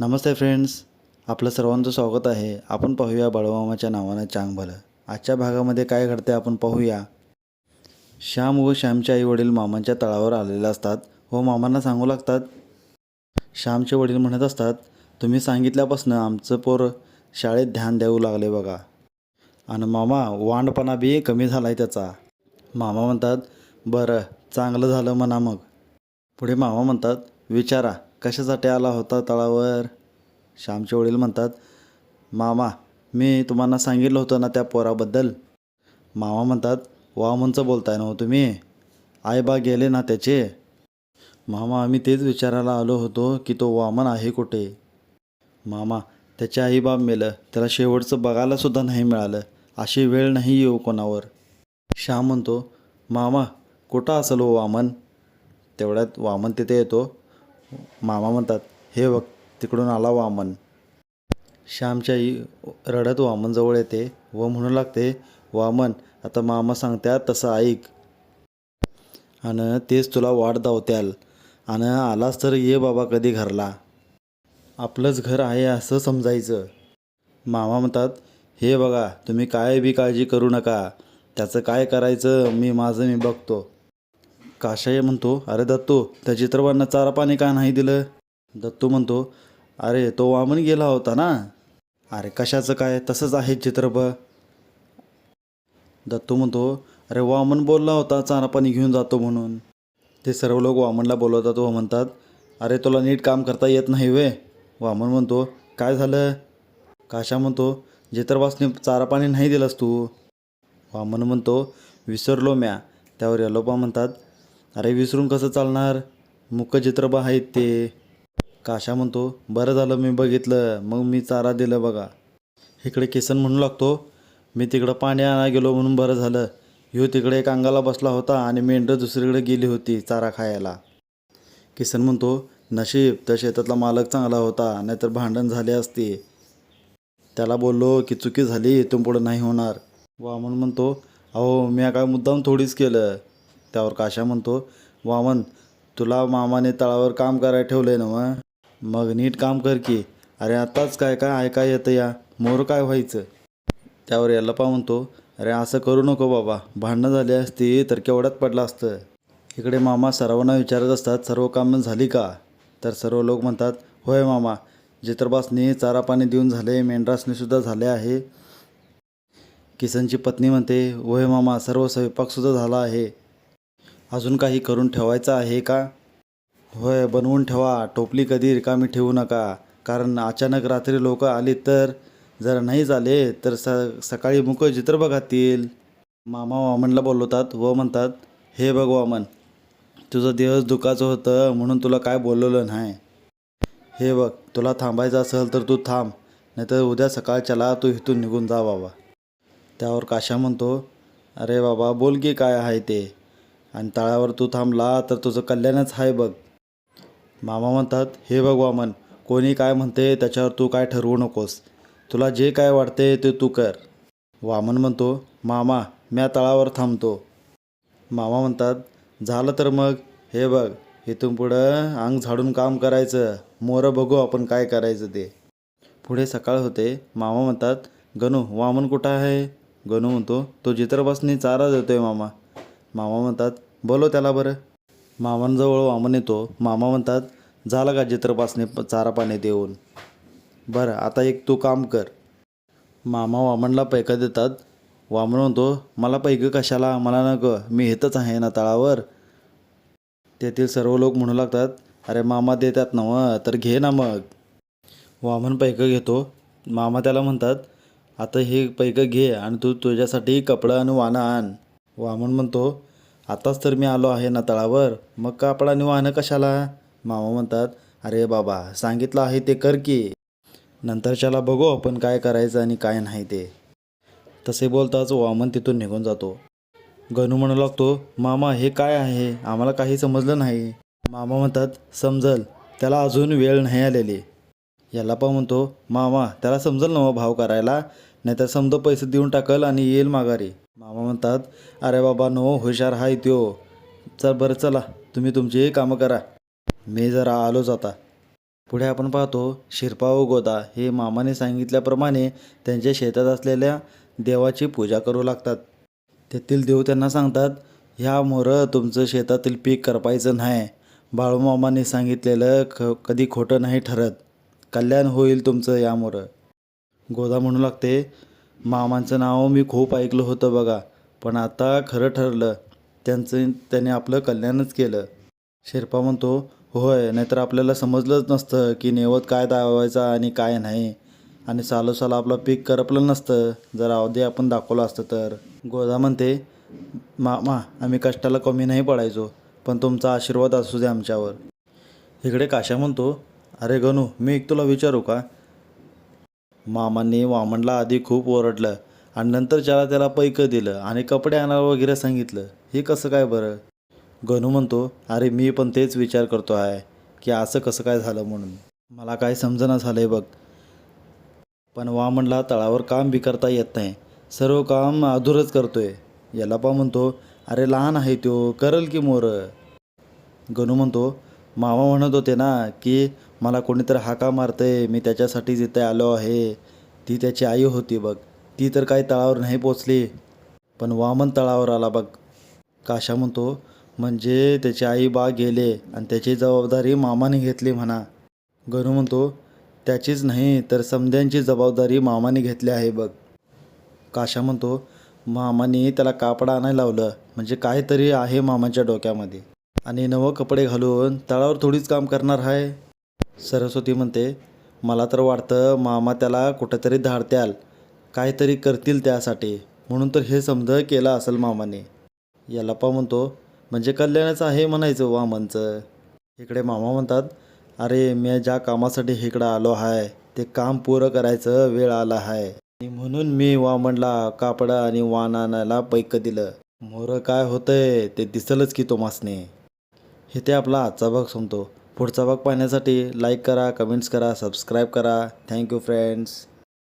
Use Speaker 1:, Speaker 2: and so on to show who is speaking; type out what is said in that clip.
Speaker 1: नमस्ते friends आपलं सर्वांचं स्वागत आहे. आपण पाहूया बाळूमामाच्या नावानं चांग भलं आजच्या भागामध्ये काय घडते आपण पाहूया. श्याम व श्यामचे आई वडील मामांच्या तळावर आलेले असतात व मामांना सांगू लागतात. श्यामचे वडील म्हणत असतात तुम्ही सांगितल्यापासून आमचं पोर शाळेत ध्यान देऊ लागले बघा. आणि मामा वांडपणा बी कमी झाला आहे त्याचा. मामा म्हणतात बरं चांगलं झालं म्हणा मग. पुढे मामा म्हणतात विचारा कशासाठी आला होता तळावर? श्यामचे वडील म्हणतात मामा मी तुम्हाला सांगितलं होतं ना त्या पोराबद्दल. मामा म्हणतात वामनचं बोलताय ना हो तुम्ही? आईबा गेले ना त्याचे? मामा आम्ही तेच विचारायला आलो होतो की तो वामन आहे कुठे? मामा त्याचे आईबाप मेलं त्याला शेवटचं बघायलासुद्धा नाही मिळालं अशी वेळ नाही येऊ कोणावर. श्याम म्हणतो मामा कुठं असेल हो वामन? तेवढ्यात वामन तिथे येतो. मामा म्हणतात हे बघ तिकडून आला वामन. श्यामची आई रडत वामनजवळ येते व म्हणू लागते वामन आता मामा सांगत्या तसं ऐक. आणि तेच तुला वाट दावत्याल. आणि आलास तर ये बाबा कधी घरला. आपलंच घर आहे असं समजायचं. मामा म्हणतात हे बघा तुम्ही काय बी काळजी करू नका. त्याचं काय करायचं मी माझं मी बघतो. काशाय म्हणतो अरे दत्तू त्या चित्रपटांना चारा पाणी का नाही दिलं? दत्तू म्हणतो अरे तो वामन गेला होता ना. अरे कशाचं काय? तसंच आहे चित्रप दत्तू म्हणतो अरे वामन बोलला होता चारा पाणी घेऊन जातो म्हणून. ते सर्व लोक वामनला बोलवतात व म्हणतात अरे तुला नीट काम करता येत नाही वे वामन म्हणतो काय झालं? काशा म्हणतो जित्रबासने चारा पाणी नाही दिलंस तू. वामन म्हणतो विसरलो म्या. त्यावर यलोपा म्हणतात अरे विसरून कसं चालणार? मुक चित्रबा आहेत ते. काशा म्हणतो बरं झालं मी बघितलं मग मी चारा दिलं बघा. इकडे किसन म्हणू लागतो मी तिकडं पाणी आणा गेलो म्हणून बरं झालं. ह्यो तिकडे एक अंगाला बसला होता आणि मेंढरं दुसरीकडे गेली होती चारा खायला. किसन म्हणतो नशीब त्या शेतातला मालक चांगला होता नाहीतर भांडण झाले असते. त्याला बोललो की चुकी झाली इथून पुढं नाही होणार. वामन म्हणतो अहो मी काय मुद्दाम थोडीच केलं. त्यावर काशा म्हणतो वामन तुला मामाने तळावर काम करायला ठेवलंय ना मग मग नीट काम कर की. अरे आत्ताच काय काय ऐका येतं या? मोर काय व्हायचं? त्यावर यल्लपा म्हणतो अरे असं करू नको बाबा. भांडणं झाली असती तर केवढ्यात पडलं असतं. इकडे मामा सर्वांना विचारत असतात सर्व कामं झाली का? तर सर्व लोक म्हणतात होय मामा. जित्रबासनी चारा पाणी देऊन झाले मेंढरासनी सुद्धा झाले आहे. किसनची पत्नी म्हणते होय मामा सर्व स्वयंपाकसुद्धा झाला आहे. अजून काही करून ठेवायचं आहे का? होय बनवून ठेवा. टोपली कधी रिकामी ठेवू नका. कारण अचानक रात्री लोक आली तर जर नाही झाले तर स सकाळी मुक चित्र बघातील. मामा वामनला बोलवतात व म्हणतात हे बघ वामन तुझं दिवस दुखाचं होतं म्हणून तुला काय बोलवलं नाही? हे बघ तुला थांबायचं असेल तर तू थांब नाहीतर उद्या सकाळच्याला तू इथून निघून जा बाबा. त्यावर काशा म्हणतो अरे बाबा बोल की काय आहे ते? आणि तळावर तू थांबला तर तुझं कल्याणच आहे बघ. मामा म्हणतात हे बघ वामन कोणी काय म्हणते त्याच्यावर तू काय ठरवू नकोस. तुला जे काय वाटते ते तू कर. वामन म्हणतो मामा म्या तळावर थांबतो. मामा म्हणतात झालं तर मग. हे बघ इथून पुढं अंग झाडून काम करायचं. मोरं बघू आपण काय करायचं ते. पुढे सकाळ होते. मामा म्हणतात गणू वामन कुठं आहे? गणू म्हणतो तो चित्रपासनी चारा देतोय मामा. मामा म्हणतात बोलो त्याला बरं. मामांजवळ वामन येतो. मामा म्हणतात झालं का चित्रपासने चारा पाणी देऊन? बरं आता एक तू काम कर. मामा वामनला पैका देतात. वामन म्हणतो मला पैकं कशाला? मला नको. मी इथंच आहे ना तळावर. तेथील सर्व लोक म्हणू लागतात अरे मामा देतात ना तर घे ना मग. वामन पैक घेतो. मामा त्याला म्हणतात आता हे पैकं घे आणि तू तुझ्यासाठी कपडा आणि वाणं आण. वामन म्हणतो आताच तर मी आलो आहे ना तळावर मग कापडा निवाहनं वाहनं कशाला? मामा म्हणतात अरे बाबा सांगितलं आहे ते कर की. नंतरच्याला बघू आपण काय करायचं आणि काय नाही ते. तसे बोलताच वामन तिथून निघून जातो. गणू म्हणू लागतो मामा हे काय आहे? आम्हाला काही समजलं नाही. मामा म्हणतात समजल. त्याला अजून वेळ नाही आलेली. याला पण म्हणतो मामा त्याला समजल ना भाव करायला नाहीतर समजा पैसे देऊन टाकल आणि येईल माघारी. मामा म्हणतात अरे बाबा नो हुशार हाय त्यो. चल बरं चला तुम्ही तुमची कामं करा. मी जरा आलोच आता. पुढे आपण पाहतो शिरपा व गोदा हे मामाने सांगितल्याप्रमाणे त्यांच्या शेतात असलेल्या देवाची पूजा करू लागतात. तेथील देव त्यांना सांगतात ह्या मोरं तुमचं शेतातील पीक करपायचं नाही. बाळूमामाने सांगितलेलं ख कधी खोटं नाही ठरत. कल्याण होईल तुमचं यामुळं. गोदा म्हणू लागते मामांचं नाव मी खूप ऐकलं होतं बघा पण आता खरं ठरलं त्यांचं त्याने आपलं कल्याणच केलं. शेर्पा म्हणतो होय नाहीतर आपल्याला समजलंच नसतं की नेवत काय दावायचा आणि काय नाही आणि सालोसाल आपलं पीक करपलं नसतं जर अवधी आपण दाखवलं असतं तर. गोदा म्हणते मामा आम्ही कष्टाला कमी नाही पडायचो पण तुमचा आशीर्वाद असू दे आमच्यावर. इकडे काशा म्हणतो अरे गणू मी एक तुला विचारू का? मामांनी वामनला आधी खूप ओरडलं आणि नंतर ज्याला त्याला पैकं दिलं आणि कपडे आणायला वगैरे सांगितलं हे कसं काय बरं? गणू म्हणतो अरे मी पण तेच विचार करतो आहे की असं कसं काय झालं म्हणून. मला काय समजणं झालं आहे बघ. पण वामनला तळावर काम बी करता येत नाही. सर्व काम अधुरच करतोय. याला पा म्हणतो अरे लहान आहे तो करल की मोर. गणू म्हणतो मामा म्हणत होते ना की मला कोणीतरी हाका मारतंय मी त्याच्यासाठीच इथे आलो आहे ती त्याची आई होती बघ. ती तर काही तळावर नाही पोचली पण वामन तळावर आला बघ. काशा म्हणतो म्हणजे त्याची आई बा गेले आणि त्याची जबाबदारी मामाने घेतली म्हणा. गणू म्हणतो त्याचीच नाही तर समध्यांची जबाबदारी मामाने घेतली आहे बघ. काशा म्हणतो मामाने त्याला कापड आणायला लावलं म्हणजे काहीतरी आहे मामाच्या डोक्यामध्ये. आणि नवं कपडे घालून तळावर थोडीच काम करणार आहे सरस्वती म्हणते मला तर वाटतं मामा त्याला कुठेतरी धाडत्याल काहीतरी करतील त्यासाठी. म्हणून तर हे समज केलं असेल मामाने. यालापा म्हणतो म्हणजे कल्याणच आहे म्हणायचं वामनचं. इकडे मामा म्हणतात अरे मी ज्या कामासाठी इकडं आलो आहे ते काम पुरं करायचं वेळ आला आहे आणि म्हणून मी वामनला कापड आणि वाण आणायला पैक दिलं. मोरं काय होतंय ते दिसलंच की तो मासने. हे ते आपला आजचा भाग संपतो. पुढचा भाग पाहण्यासाठी लाईक करा कमेंट्स करा सबस्क्राईब करा. Thank you friends